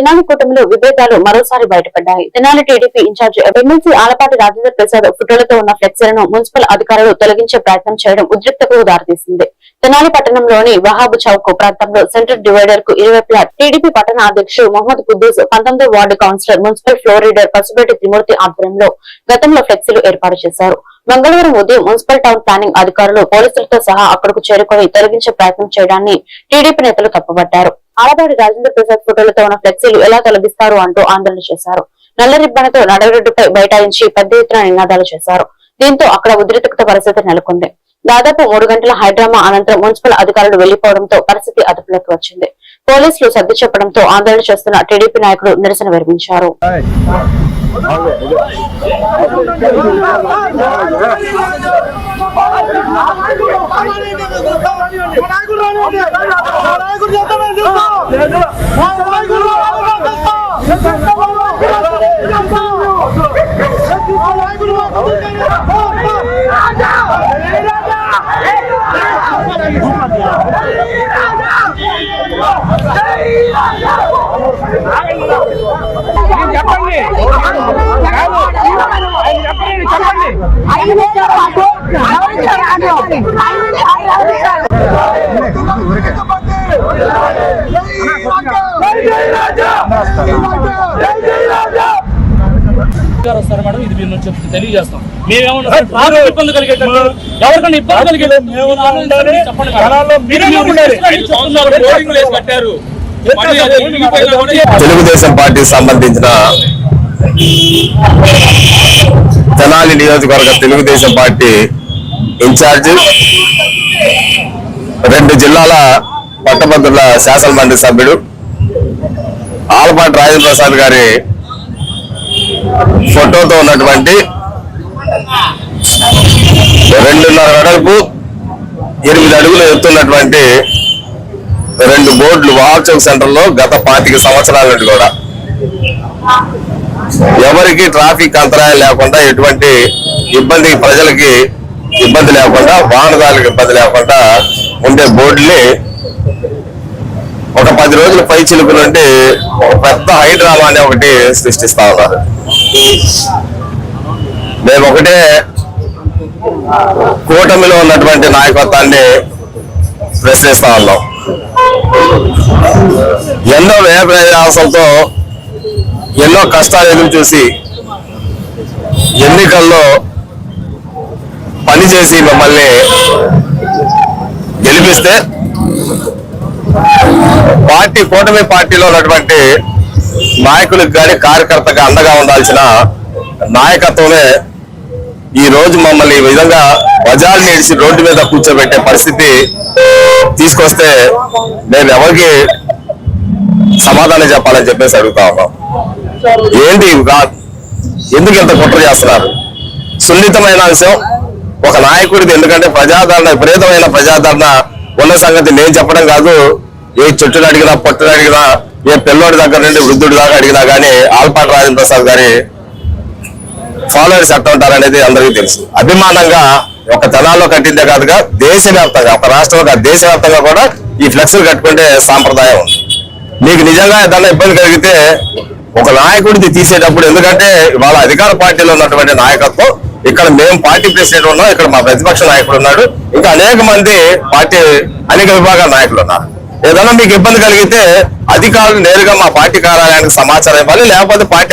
తెనాలి కూటమిలో విభేదాలు మరోసారి బయటపడ్డాయి. Tenali TDP incharge MLC Alapati Rajendra Prasad ఫోటోలతో ఉన్న ఫ్లెక్సీలను మున్సిపల్ అధికారులు తొలగించే ప్రయత్నం చేయడం ఉద్రిక్తకు దారితీసింది. తెనాలి పట్టణంలోని వహాబు చౌక్ ప్రాంతంలో సెంట్రల్ డివైడర్కు ఇరువైపులా టీడీపీ పట్టణ అధ్యక్షుడు మొహమ్మద్ కుద్దూస్ పంతొమ్మిదో ward councillor municipal floor leader Pasupetti Trimurthi ఆధ్వర్యంలో గతంలో ఫ్లెక్సీలు ఏర్పాటు చేశారు. మంగళవారం ఉదయం మున్సిపల్ టౌన్ ప్లానింగ్ అధికారులు పోలీసులతో సహా అక్కడకు చేరుకుని తొలగించే ప్రయత్నం చేయడాన్ని టీడీపీ నేతలు తప్పుపట్టారు ఆలపాటి రాజేంద్ర ప్రసాద్ ఫోటోలతో ఉన్న ఫ్లెక్సీలు ఎలా తొలగిస్తారు అంటూ ఆందోళన చేశారు. నల్ల రిబ్బన్తో నడగరెడ్డిపై బైఠాయించి పెద్ద ఎత్తున నినాదాలు చేశారు. దీంతో అక్కడ ఉద్రిక్త పరిస్థితి నెలకొంది. దాదాపు మూడు గంటల హైడ్రామా అనంతరం మున్సిపల్ అధికారులు వెళ్ళిపోవడంతో పరిస్థితి అదుపులోకి వచ్చింది. పోలీసులు సర్ది చెప్పడంతో ఆందోళన చేస్తున్న టీడీపీ నాయకులు నిరసన విరమించారు చెప్పండి వస్తారు మేడం ఇది చెప్తే తెలియజేస్తాం మేమేమన్నా ట్రాఫిక్ ఇబ్బంది కలిగేటట్టు ఎవరికైనా ఇబ్బంది కలిగేటట్టు మేము చెప్పండి. తెలుగుదేశం పార్టీకి సంబంధించిన తెనాలి నియోజకవర్గ తెలుగుదేశం పార్టీ ఇన్ఛార్జ్ రెండు జిల్లాల పట్టభద్రుల శాసనమండలి సభ్యుడు ఆలపాటి రాజప్రసాద్ గారి ఫోటోతో ఉన్నటువంటి రెండున్నర అడుగు ఎనిమిది అడుగులు ఎత్తున్నటువంటి రెండు బోర్డులు వాహల్ చౌక్ గత పాతిక సంవత్సరాల నుండి కూడా ఎవరికి ట్రాఫిక్ అంతరాయం లేకుండా ఎటువంటి ఇబ్బంది ప్రజలకి ఇబ్బంది లేకుండా వాహనదారులకు ఇబ్బంది లేకుండా ఉండే బోర్డుని ఒక పది రోజుల పై చిలుపు నుండి ఒక పెద్ద హైడ్రామా అనే ఒకటి సృష్టిస్తా ఉన్నారు. మేము ఒకటే కూటమిలో ఉన్నటువంటి నాయకత్వాన్ని ప్రశ్నిస్తా ఉన్నాం. ఎన్నో వ్యయ ప్రయాసంతో ఎన్నో కష్టాలు ఎదురు చూసి ఎన్నికల్లో పనిచేసి మమ్మల్ని గెలిపిస్తే పార్టీ కూటమి పార్టీలో ఉన్నటువంటి నాయకులకు కానీ కార్యకర్తగా అండగా ఉండాల్సిన నాయకత్వమే ఈ రోజు మమ్మల్ని ఈ విధంగా బజార్ ఇడిచి రోడ్డు మీద కూర్చోబెట్టే పరిస్థితి తీసుకొస్తే మేము ఎవరికి సమాధానం చెప్పాలని చెప్పేసి అడుగుతా ఉన్నాం ఏంటి గా- ఎందుకు ఇంత కుట్ర చేస్తున్నారు? సున్నితమైన అంశం. ఒక నాయకుడిది ఎందుకంటే ప్రజాదరణ విపరీతమైన ప్రజాదరణ ఉన్న సంగతి నేను చెప్పడం కాదు. ఏ చుట్టూని అడిగినా పొట్టుని అడిగినా ఏ పిల్లోడి దగ్గర నుండి వృద్ధుడి దాకా అడిగినా కానీ ఆల్పాటి రాజేంద్ర ప్రసాద్ గారి ఫాలోవర్స్ ఎట్లా ఉంటారనేది అందరికీ తెలుసు. అభిమానంగా ఒక తెనాల్లో కట్టిందే కాదుగా దేశవ్యాప్తంగా ఒక రాష్ట్రంలో దేశవ్యాప్తంగా కూడా ఈ ఫ్లెక్స్లు కట్టుకుంటే సాంప్రదాయం ఉంది. మీకు నిజంగా ఏదైనా ఇబ్బంది కలిగితే ఒక నాయకుడిని తీసేటప్పుడు ఎందుకంటే వాళ్ళ అధికార పార్టీలో ఉన్నటువంటి నాయకత్వం ఇక్కడ మేము పార్టీ ప్రెసిడెంట్ ఉన్నాం ఇక్కడ మా ప్రతిపక్ష నాయకుడు ఉన్నాడు ఇంకా అనేక మంది పార్టీ అనేక విభాగాల నాయకులు ఉన్నారు. ఏదైనా మీకు ఇబ్బంది కలిగితే అధికారులు నేరుగా మా పార్టీ కార్యాలయానికి సమాచారం ఇవ్వాలి లేకపోతే పార్టీ